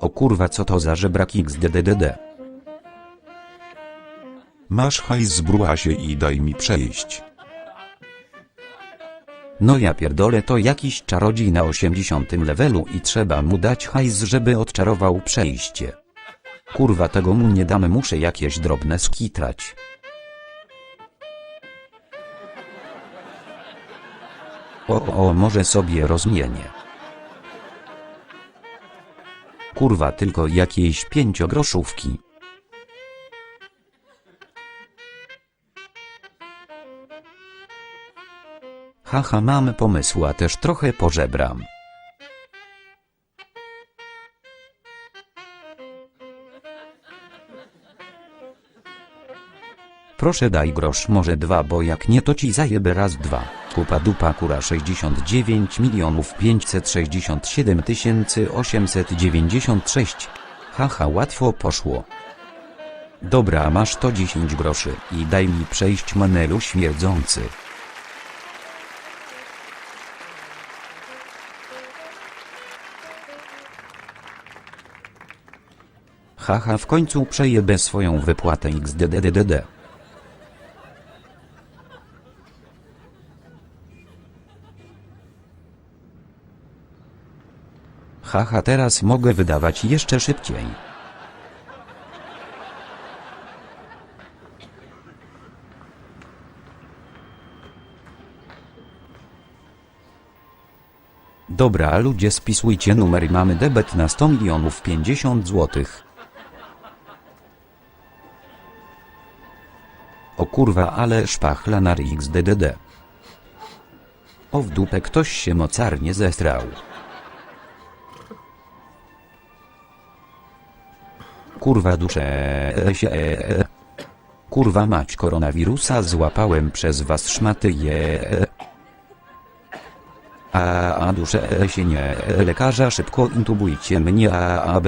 O kurwa co to za żebrak xddddd. Masz hajs z bruasie i daj mi przejść. No ja pierdolę to jakiś czarodziej na 80 levelu i trzeba mu dać hajs żeby odczarował przejście. Kurwa tego mu nie damy muszę jakieś drobne skitrać. O, o, może sobie rozmienię. Kurwa tylko jakiejś pięciogroszówki. Haha mam pomysł a też trochę pożebram. Proszę daj grosz może dwa bo jak nie to ci zajebę raz dwa. Kupa dupa kura 69 milionów 567 tysięcy 896. Haha łatwo poszło. Dobra masz to 10 groszy i daj mi przejść manelu śmierdzący. Haha w końcu przejebę swoją wypłatę xddddd. Haha teraz mogę wydawać jeszcze szybciej. Dobra ludzie spisujcie numer mamy debet na 100 milionów 50 złotych. O kurwa ale szpachla na XDDD. O w dupę ktoś się mocarnie zestrał. Kurwa duszę e, się e, e. Kurwa mać koronawirusa złapałem przez was szmaty je. A, a duszę się nie lekarza szybko intubujcie mnie a a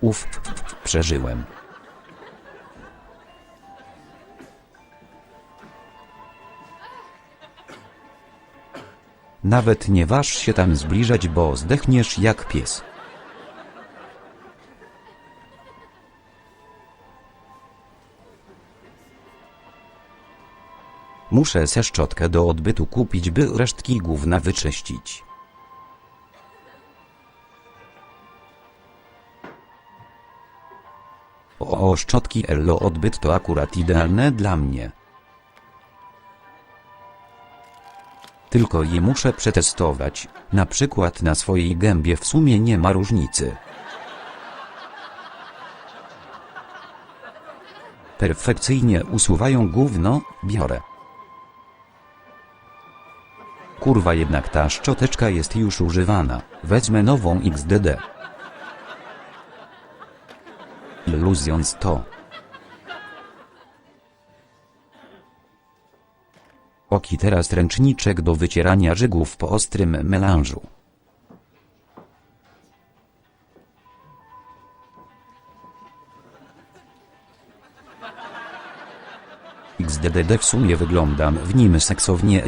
Uf, przeżyłem. Nawet nie waż się tam zbliżać, bo zdechniesz jak pies. Muszę se szczotkę do odbytu kupić, by resztki gówna wyczyścić. O, szczotki Ello odbyt to akurat idealne dla mnie. Tylko je muszę przetestować, na przykład na swojej gębie w sumie nie ma różnicy. Perfekcyjnie usuwają gówno, biorę. Kurwa jednak ta szczoteczka jest już używana, wezmę nową XDD. Iluzjąc to. Oki teraz ręczniczek do wycierania żygów po ostrym melanżu. XDDD w sumie wyglądam w nim seksownie.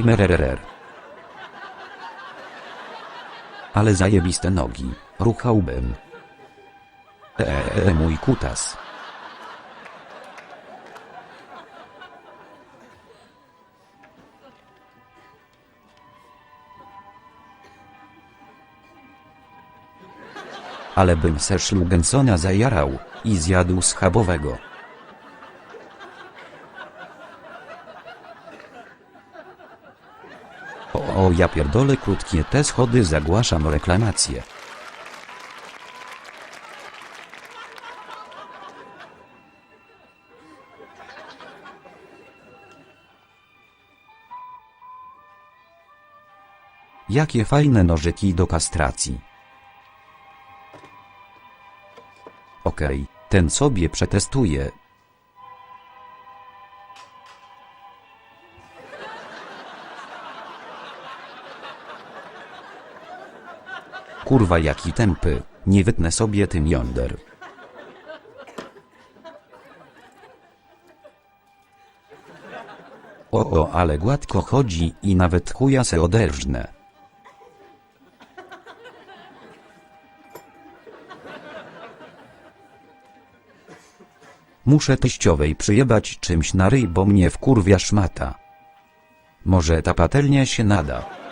Ale zajebiste nogi, ruchałbym. Eee mój kutas. Ale bym se Szlugensona zajarał i zjadł schabowego. O, ja pierdolę krótkie te schody zagłaszam reklamację. Jakie fajne nożyki do kastracji. Okej, ten sobie przetestuje. kurwa jaki tępy, nie wytnę sobie tym jąder. O, o ale gładko chodzi i nawet chuja se oderżnę. Muszę teściowej przyjebać czymś na ryj, bo mnie wkurwia szmata. Może ta patelnia się nada.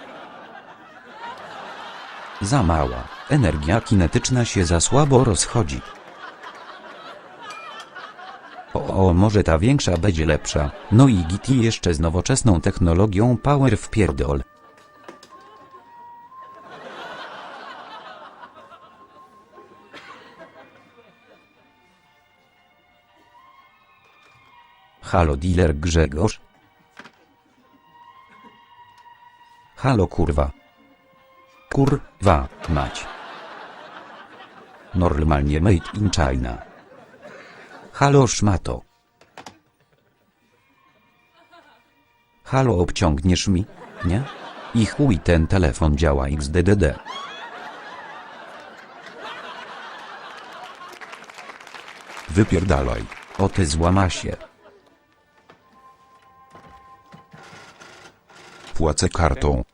Za mała. Energia kinetyczna się za słabo rozchodzi. O, o, może ta większa będzie lepsza. No i git jeszcze z nowoczesną technologią power w pierdol. Halo dealer Grzegorz? Halo kurwa. Kurwa, mać. Normalnie made in China. Halo szmato. Halo obciągniesz mi? Nie? I chuj ten telefon działa XDDD. Wypierdalaj. O ty złamasie. Płacę kartą.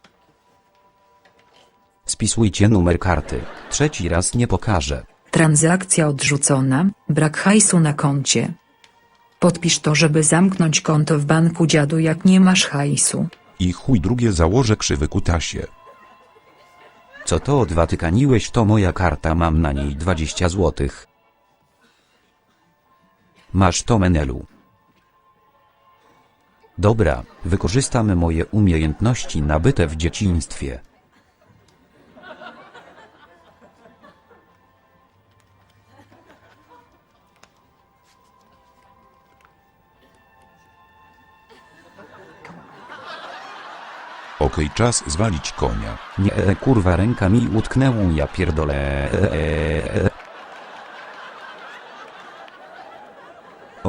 Spisujcie numer karty. Trzeci raz nie pokażę. Transakcja odrzucona, brak hajsu na koncie. Podpisz to, żeby zamknąć konto w banku dziadu jak nie masz hajsu. I chuj drugie założę krzywy kutasie. Co to odwatykaniłeś to moja karta mam na niej 20 złotych. Masz to menelu. Dobra, wykorzystamy moje umiejętności nabyte w dzieciństwie. Okej, czas zwalić konia. Nie, e, kurwa ręka mi utknęła, ja pierdolę.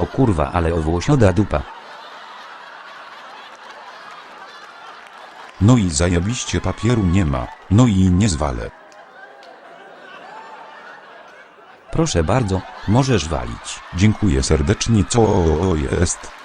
O kurwa, ale owłosioda dupa. No i zajebiście papieru nie ma. No i nie zwalę. Proszę bardzo, możesz walić. Dziękuję serdecznie co jest.